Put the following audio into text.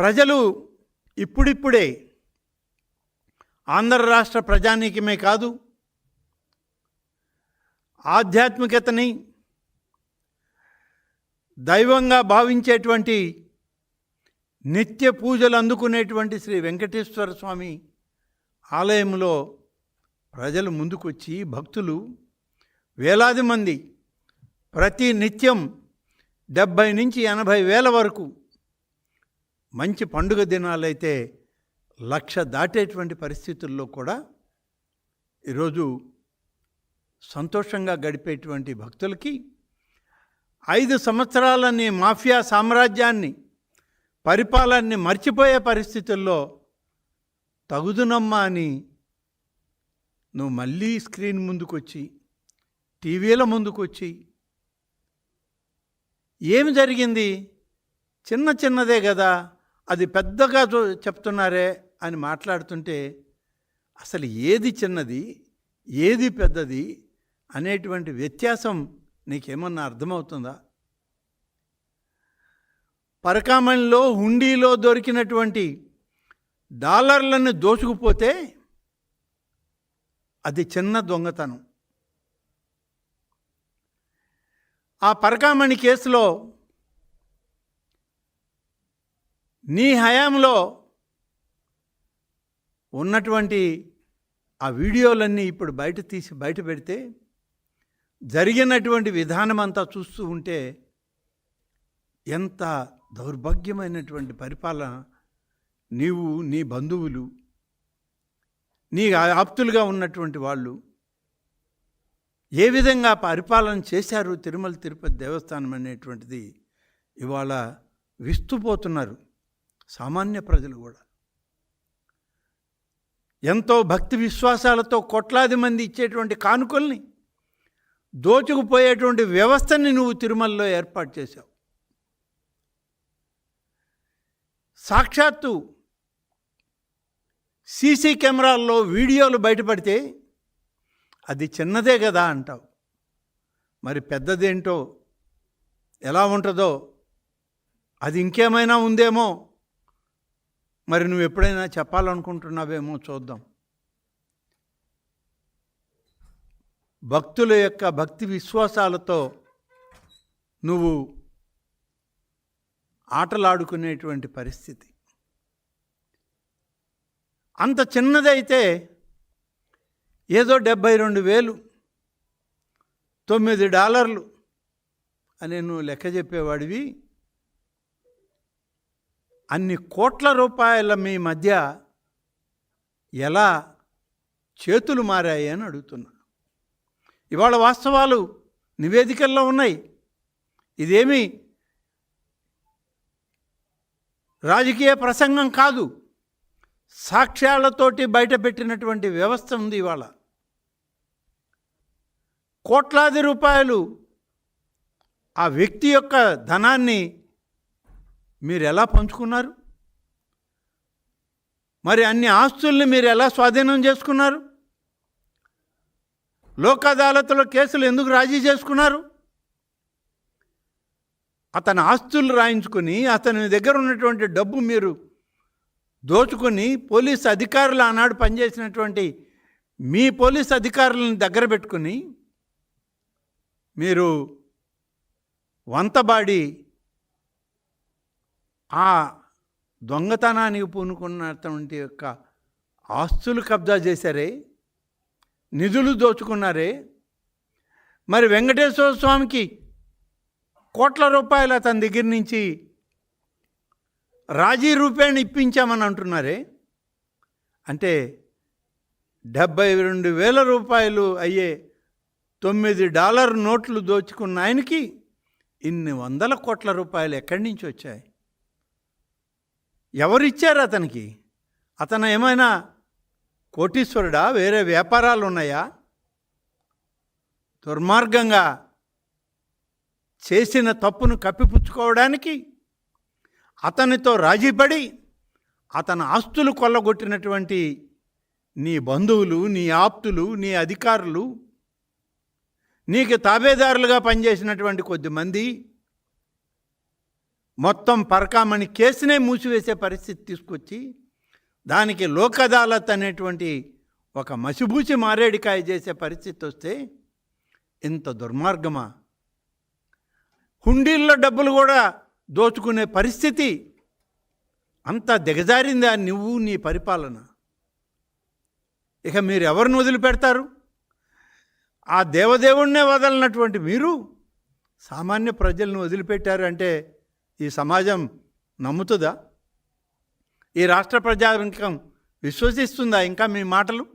ప్రజలు ఇప్పుడిప్పుడే ఆంధ్ర రాష్ట్ర ప్రజానీకమే కాదు ఆధ్యాత్మికతని దైవంగా భావించేటువంటి నిత్య పూజలు అందుకునేటువంటి శ్రీ వెంకటేశ్వర స్వామి ఆలయంలో ప్రజలు ముందుకొచ్చి భక్తులు వేలాది మంది ప్రతి నిత్యం డెబ్భై నుంచి ఎనభై వేల వరకు మంచి పండుగ దినాలైతే లక్ష దాటేటువంటి పరిస్థితుల్లో కూడా ఈరోజు సంతోషంగా గడిపేటువంటి భక్తులకి ఐదు సంవత్సరాలని మాఫియా సామ్రాజ్యాన్ని పరిపాలనని మర్చిపోయే పరిస్థితుల్లో తగుదునమ్మా అని నువ్వు మళ్ళీ స్క్రీన్ ముందుకొచ్చి టీవీల ముందుకొచ్చి ఏమి జరిగింది? చిన్న చిన్నదే కదా. అది పెద్దగా చూ- చెప్తున్నారే అని మాట్లాడుతుంటే అసలు ఏది చిన్నది ఏది పెద్దది అనేటువంటి వ్యత్యాసం నీకేమన్నా అర్థమవుతుందా? పరకామణిలో హుండీలో దొరికినటువంటి డాలర్లను దోచుకుపోతే అది చిన్న దొంగతనం. ఆ పరకామణి కేసులో నీ హయాంలో ఉన్నటువంటి ఆ వీడియోలన్నీ ఇప్పుడు బయట తీసి బయట పెడితే జరిగినటువంటి విధానం అంతా చూస్తూ ఉంటే ఎంత దౌర్భాగ్యమైనటువంటి పరిపాలన నీవు నీ బంధువులు నీ ఆప్తులుగా ఉన్నటువంటి వాళ్ళు ఏ విధంగా పరిపాలన చేశారు తిరుమల తిరుపతి దేవస్థానం అనేటువంటిది ఇవాళ విస్తుపోతున్నారు. సామాన్య ప్రజలు కూడా. ఎంతో భక్తి విశ్వాసాలతో కోట్లాది మంది ఇచ్చేటువంటి కానుకల్ని దోచుకుపోయేటువంటి వ్యవస్థని నువ్వు తిరుమలలో ఏర్పాటు చేశావు. సాక్షాత్తు సీసీ కెమెరాల్లో వీడియోలు బయటపడితే అది చిన్నదే కదా అంటావు. మరి పెద్దదేంటో ఎలా ఉంటుందో అది ఇంకేమైనా ఉందేమో మరి నువ్వు ఎప్పుడైనా చెప్పాలనుకుంటున్నావేమో చూద్దాం. భక్తుల యొక్క భక్తి విశ్వాసాలతో నువ్వు ఆటలాడుకునేటువంటి పరిస్థితి. అంత చిన్నదైతే ఏదో డెబ్భై రెండు వేలు తొమ్మిది డాలర్లు అని నువ్వు లెక్క చెప్పేవాడివి. అన్ని కోట్ల రూపాయల మీ మధ్య ఎలా చేతులు మారాయి అని అడుగుతున్నా ఇవాళ వాస్తవాలు నివేదికల్లో ఉన్నాయి. ఇదేమి రాజకీయ ప్రసంగం కాదు. సాక్ష్యాలతోటి బయటపెట్టినటువంటి వ్యవస్థ ఉంది ఇవాళ. కోట్లాది రూపాయలు ఆ వ్యక్తి యొక్క ధనాన్ని మీరు ఎలా పంచుకున్నారు? మరి అన్ని ఆస్తుల్ని మీరు ఎలా స్వాధీనం చేసుకున్నారు? లోక్ అదాలత్లో కేసులు ఎందుకు రాజీ చేసుకున్నారు? అతని ఆస్తులు రాయించుకొని అతని దగ్గర ఉన్నటువంటి డబ్బు మీరు దోచుకొని పోలీస్ అధికారులు ఆనాడు పనిచేసినటువంటి మీ పోలీస్ అధికారులను దగ్గర పెట్టుకుని మీరు వంతబాడి ఆ దొంగతనానికి పూనుకున్నటువంటి యొక్క ఆస్తులు కబ్జా చేశారే నిధులు దోచుకున్నారే. మరి వెంకటేశ్వర స్వామికి కోట్ల రూపాయలు అతని దగ్గర నుంచి రాజీ రూపేణ ఇప్పించామని అంటున్నారే. అంటే డెబ్బై రెండు వేల రూపాయలు అయ్యే తొమ్మిది డాలర్ నోట్లు దోచుకున్న ఆయనకి ఇన్ని వందల కోట్ల రూపాయలు ఎక్కడి నుంచి వచ్చాయి? ఎవరిచ్చారు అతనికి? అతను ఏమైనా కోటీశ్వరుడా? వేరే వ్యాపారాలు ఉన్నాయా దుర్మార్గంగా చేసిన తప్పును కప్పిపుచ్చుకోవడానికి అతనితో రాజీపడి అతని ఆస్తులు కొల్లగొట్టినటువంటి నీ బంధువులు నీ ఆప్తులు నీ అధికారులు నీకు తాబేదారులుగా పనిచేసినటువంటి కొద్దిమంది మొత్తం పరకామణి కేసునే మూసివేసే పరిస్థితి తీసుకొచ్చి దానికి లోక్ అదాలత్ అనేటువంటి ఒక మసిబూసి మారేడికాయ చేసే పరిస్థితి వస్తే ఇంత దుర్మార్గమా? హుండీల్లో డబ్బులు కూడా దోచుకునే పరిస్థితి అంత దిగజారిందా నువ్వు నీ పరిపాలన? ఇక మీరు ఎవరిని వదిలిపెడతారు? ఆ దేవదేవుణ్ణే వదలనటువంటి మీరు సామాన్య ప్రజలను వదిలిపెట్టారు అంటే ఈ సమాజం నమ్ముతుందా? ఈ రాష్ట్ర ప్రజానికం విశ్వసిస్తుందా? ఇంకా మీ మాటలు?